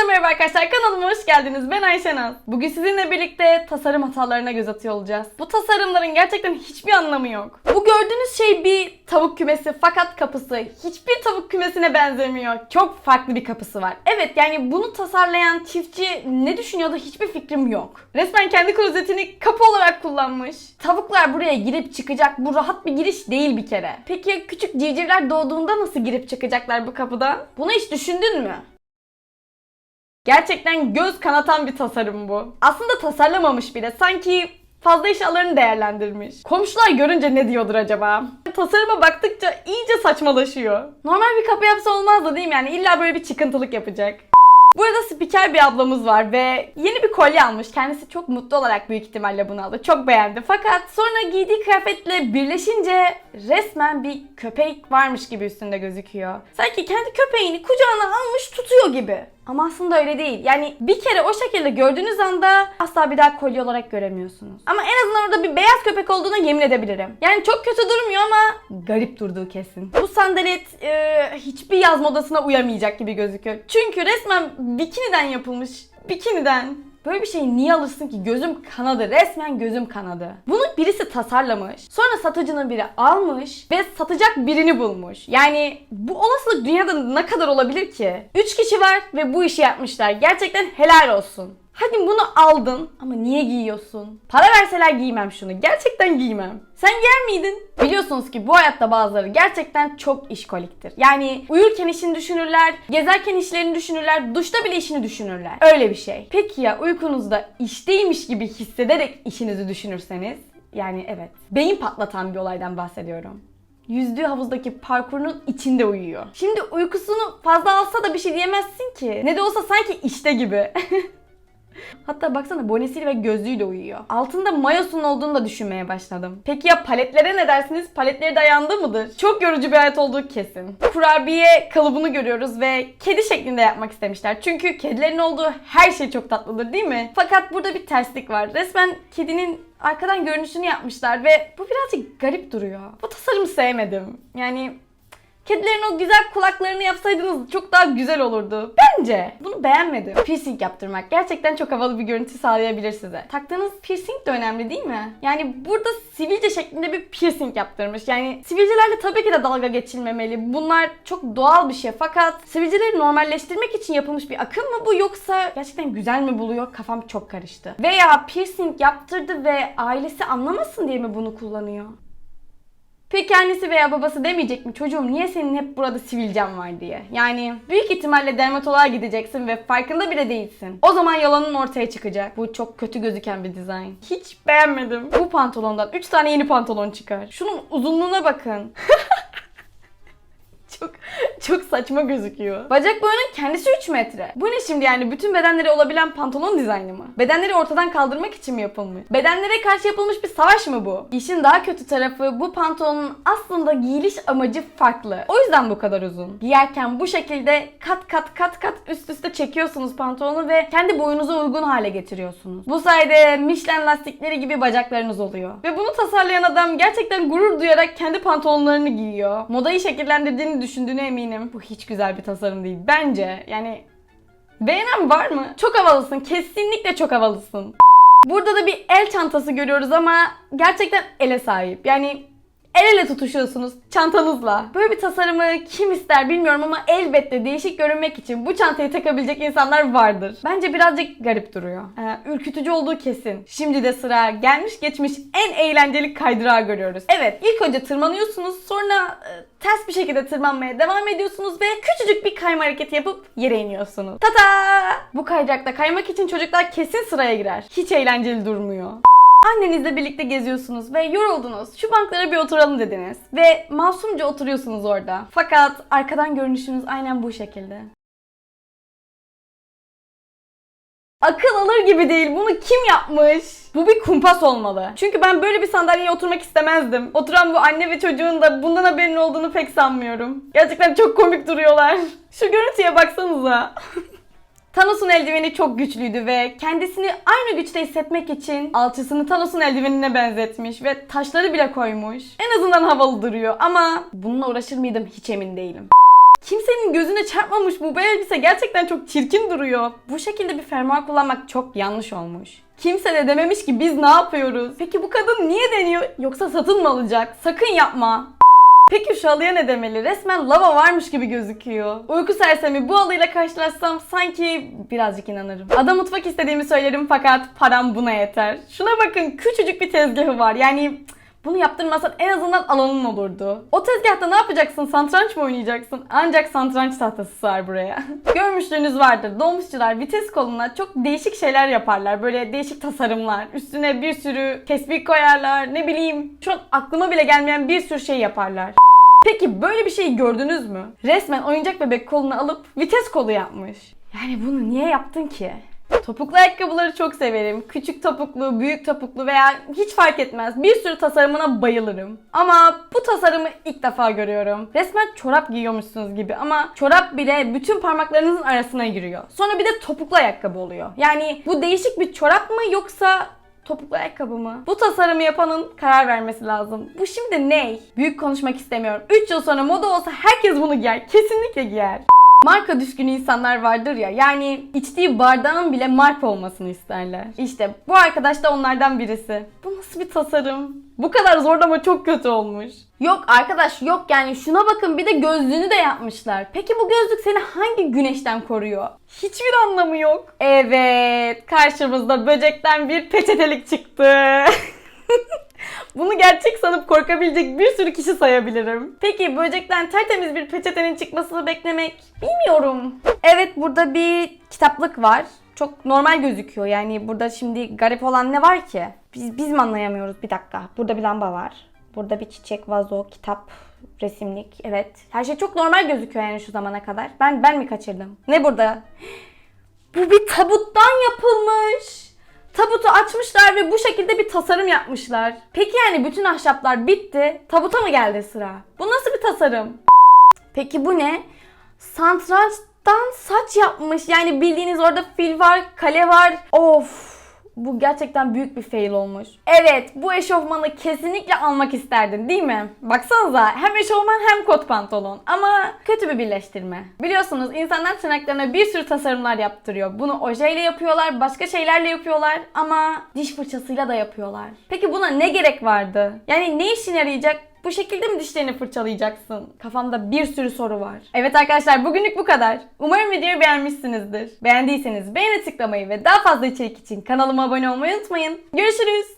Herkese merhaba arkadaşlar kanalıma hoş geldiniz. Ben Ayşenaz. Bugün sizinle birlikte tasarım hatalarına göz atıyor olacağız. Bu tasarımların gerçekten hiçbir anlamı yok. Bu gördüğünüz şey bir tavuk kümesi fakat kapısı hiçbir tavuk kümesine benzemiyor. Çok farklı bir kapısı var. Evet yani bunu tasarlayan çiftçi ne düşünüyordu hiçbir fikrim yok. Resmen kendi klozetini kapı olarak kullanmış. Tavuklar buraya girip çıkacak. Bu rahat bir giriş değil bir kere. Peki küçük civcivler doğduğunda nasıl girip çıkacaklar bu kapıdan? Bunu hiç düşündün mü? Gerçekten göz kanatan bir tasarım bu. Aslında tasarlamamış bile. Sanki fazla eşyalarını değerlendirmiş. Komşular görünce ne diyordur acaba? Tasarıma baktıkça iyice saçmalaşıyor. Normal bir kapı yapsa olmazdı değil mi? Yani illa böyle bir çıkıntılık yapacak. Burada spiker bir ablamız var ve yeni bir kolye almış. Kendisi çok mutlu olarak büyük ihtimalle bunu aldı. Çok beğendi. Fakat sonra giydiği kıyafetle birleşince resmen bir köpek varmış gibi üstünde gözüküyor. Sanki kendi köpeğini kucağına almış tutuyor gibi. Ama aslında öyle değil. Yani bir kere o şekilde gördüğünüz anda asla bir daha kolye olarak göremiyorsunuz. Ama en azından orada bir beyaz köpek olduğuna yemin edebilirim. Yani çok kötü durmuyor ama garip durduğu kesin. Bu sandalet e, hiçbir yaz modasına uyamayacak gibi gözüküyor. Çünkü resmen bikiniden yapılmış. Bikiniden. Böyle bir şeyi niye alırsın ki? Gözüm kanadı. Resmen gözüm kanadı. Bunu birisi tasarlamış. Sonra satıcının biri almış ve satacak birini bulmuş. Yani bu olasılık dünyada ne kadar olabilir ki? 3 kişi var ve bu işi yapmışlar. Gerçekten helal olsun. Hadi bunu aldın ama niye giyiyorsun? Para verseler giymem şunu. Gerçekten giymem. Sen giyer miydin? Biliyorsunuz ki bu hayatta bazıları gerçekten çok işkoliktir. Yani uyurken işini düşünürler, gezerken işlerini düşünürler, duşta bile işini düşünürler. Öyle bir şey. Peki ya uykunuzda işteymiş gibi hissederek işinizi düşünürseniz? Yani evet. Beyin patlatan bir olaydan bahsediyorum yüzdüğü havuzdaki parkurunun içinde uyuyor. Şimdi uykusunu fazla alsa da bir şey diyemezsin ki. Ne de olsa sanki işte gibi. Hatta baksana bonesiyle ve gözlüğüyle uyuyor. Altında mayosunun olduğunu da düşünmeye başladım. Peki ya paletlere ne dersiniz? Paletleri dayandı mıdır? Çok yorucu bir hayat olduğu kesin. Kurabiye kalıbını görüyoruz ve kedi şeklinde yapmak istemişler. Çünkü kedilerin olduğu her şey çok tatlıdır değil mi? Fakat burada bir terslik var. Resmen kedinin arkadan görünüşünü yapmışlar ve bu birazcık garip duruyor. Bu tasarımı sevmedim. Yani Kedilerin o güzel kulaklarını yapsaydınız çok daha güzel olurdu. Bence. Bunu beğenmedim. Piercing yaptırmak gerçekten çok havalı bir görüntü sağlayabilir size. Taktığınız piercing de önemli değil mi? Yani burada sivilce şeklinde bir piercing yaptırmış. Yani sivilcelerle tabii ki de dalga geçilmemeli. Bunlar çok doğal bir şey. Fakat sivilceleri normalleştirmek için yapılmış bir akım mı bu yoksa gerçekten güzel mi buluyor? Kafam çok karıştı. Veya piercing yaptırdı ve ailesi anlamasın diye mi bunu kullanıyor? Peki annesi veya babası demeyecek mi çocuğum niye senin hep burada sivilcen var diye. Yani büyük ihtimalle dermatoloğa gideceksin ve farkında bile değilsin. O zaman yalanın ortaya çıkacak. Bu çok kötü gözüken bir dizayn. Hiç beğenmedim. Bu pantolondan 3 tane yeni pantolon çıkar. Şunun uzunluğuna bakın. çok saçma gözüküyor. Bacak boyunun kendisi 3 metre. Bu ne şimdi yani bütün bedenleri olabilen pantolon dizaynı mı? Bedenleri ortadan kaldırmak için mi yapılmış? Bedenlere karşı yapılmış bir savaş mı bu? İşin daha kötü tarafı bu pantolonun aslında giyiliş amacı farklı. O yüzden bu kadar uzun. Giyerken bu şekilde kat kat kat kat üst üste çekiyorsunuz pantolonu ve kendi boyunuza uygun hale getiriyorsunuz. Bu sayede Michelin lastikleri gibi bacaklarınız oluyor. Ve bunu tasarlayan adam gerçekten gurur duyarak kendi pantolonlarını giyiyor. Modayı şekillendirdiğini düşündüğüne eminim. Bu hiç güzel bir tasarım değil. Bence yani beğenen var mı? Çok havalısın. Kesinlikle çok havalısın. Burada da bir el çantası görüyoruz ama gerçekten ele sahip. Yani El ele tutuşuyorsunuz çantanızla. Böyle bir tasarımı kim ister bilmiyorum ama elbette değişik görünmek için bu çantayı takabilecek insanlar vardır. Bence birazcık garip duruyor. Ee, ürkütücü olduğu kesin. Şimdi de sıra gelmiş geçmiş en eğlenceli kaydırağı görüyoruz. Evet ilk önce tırmanıyorsunuz sonra e, ters bir şekilde tırmanmaya devam ediyorsunuz ve küçücük bir kayma hareketi yapıp yere iniyorsunuz. Tata! Bu kaydırakta kaymak için çocuklar kesin sıraya girer. Hiç eğlenceli durmuyor. Annenizle birlikte geziyorsunuz ve yoruldunuz. Şu banklara bir oturalım dediniz. Ve masumca oturuyorsunuz orada. Fakat arkadan görünüşünüz aynen bu şekilde. Akıl alır gibi değil. Bunu kim yapmış? Bu bir kumpas olmalı. Çünkü ben böyle bir sandalyeye oturmak istemezdim. Oturan bu anne ve çocuğun da bundan haberinin olduğunu pek sanmıyorum. Gerçekten çok komik duruyorlar. Şu görüntüye baksanıza. Thanos'un eldiveni çok güçlüydü ve kendisini aynı güçte hissetmek için alçısını Thanos'un eldivenine benzetmiş ve taşları bile koymuş. En azından havalı duruyor ama bununla uğraşır mıydım hiç emin değilim. Kimsenin gözüne çarpmamış bu. Elbise gerçekten çok çirkin duruyor. Bu şekilde bir fermuar kullanmak çok yanlış olmuş. Kimse de dememiş ki biz ne yapıyoruz? Peki bu kadın niye deniyor? Yoksa satın mı alacak? Sakın yapma. Peki şu halıya ne demeli? Resmen lava varmış gibi gözüküyor. Uyku sersemi bu halıyla karşılaşsam sanki birazcık inanırım. Ada mutfak istediğimi söylerim fakat param buna yeter. Şuna bakın küçücük bir tezgahı var. Yani bunu yaptırmasan en azından alanın olurdu. O tezgahta ne yapacaksın? Satranç mı oynayacaksın? Ancak satranç tahtası sığar buraya. Görmüşlüğünüz vardır. Dolmuşçular vites koluna çok değişik şeyler yaparlar. Böyle değişik tasarımlar. Üstüne bir sürü tespih koyarlar. Ne bileyim. Şu an aklıma bile gelmeyen bir sürü şey yaparlar. Peki böyle bir şeyi gördünüz mü? Resmen oyuncak bebek kolunu alıp vites kolu yapmış. Yani bunu niye yaptın ki? Topuklu ayakkabıları çok severim. Küçük topuklu, büyük topuklu veya hiç fark etmez. Bir sürü tasarımına bayılırım. Ama bu tasarımı ilk defa görüyorum. Resmen çorap giyiyormuşsunuz gibi ama çorap bile bütün parmaklarınızın arasına giriyor. Sonra bir de topuklu ayakkabı oluyor. Yani bu değişik bir çorap mı yoksa Topuklu ayakkabı mı? Bu tasarımı yapanın karar vermesi lazım. Bu şimdi ne? Büyük konuşmak istemiyorum. 3 yıl sonra moda olsa herkes bunu giyer. Kesinlikle giyer. Marka düşkünü insanlar vardır ya yani içtiği bardağın bile marka olmasını isterler. İşte bu arkadaş da onlardan birisi. Bu nasıl bir tasarım? Bu kadar zorlama çok kötü olmuş. Yok arkadaş yok yani şuna bakın bir de gözlüğünü de yapmışlar. Peki bu gözlük seni hangi güneşten koruyor? Hiçbir anlamı yok. Evet karşımızda böcekten bir peçetelik çıktı. Bunu gerçek sanıp korkabilecek bir sürü kişi sayabilirim. Peki böcekten tertemiz bir peçetenin çıkmasını beklemek bilmiyorum. Evet burada bir kitaplık var. Çok normal gözüküyor. Yani burada şimdi garip olan ne var ki? Biz, biz mi anlayamıyoruz? Bir dakika. Burada bir lamba var. Burada bir çiçek, vazo, kitap, resimlik. Evet. Her şey çok normal gözüküyor yani şu zamana kadar. Ben ben mi kaçırdım? Ne burada? Bu bir tabuttan yapılmış. Tabutu açmışlar ve bu şekilde bir tasarım yapmışlar. Peki yani bütün ahşaplar bitti. Tabuta mı geldi sıra? Bu nasıl bir tasarım? Peki bu ne? Santrançtan saç yapmış. Yani bildiğiniz orada fil var, kale var. Of! Bu gerçekten büyük bir fail olmuş. Evet, bu eşofmanı kesinlikle almak isterdin değil mi? Baksanıza hem eşofman hem kot pantolon. Ama kötü bir birleştirme. Biliyorsunuz insanlar tırnaklarına bir sürü tasarımlar yaptırıyor. Bunu ojeyle yapıyorlar, başka şeylerle yapıyorlar ama diş fırçasıyla da yapıyorlar. Peki buna ne gerek vardı? Yani ne işine yarayacak? Bu şekilde mi dişlerini fırçalayacaksın? Kafamda bir sürü soru var. Evet arkadaşlar bugünlük bu kadar. Umarım videoyu beğenmişsinizdir. Beğendiyseniz beğeni tıklamayı ve daha fazla içerik için kanalıma abone olmayı unutmayın. Görüşürüz.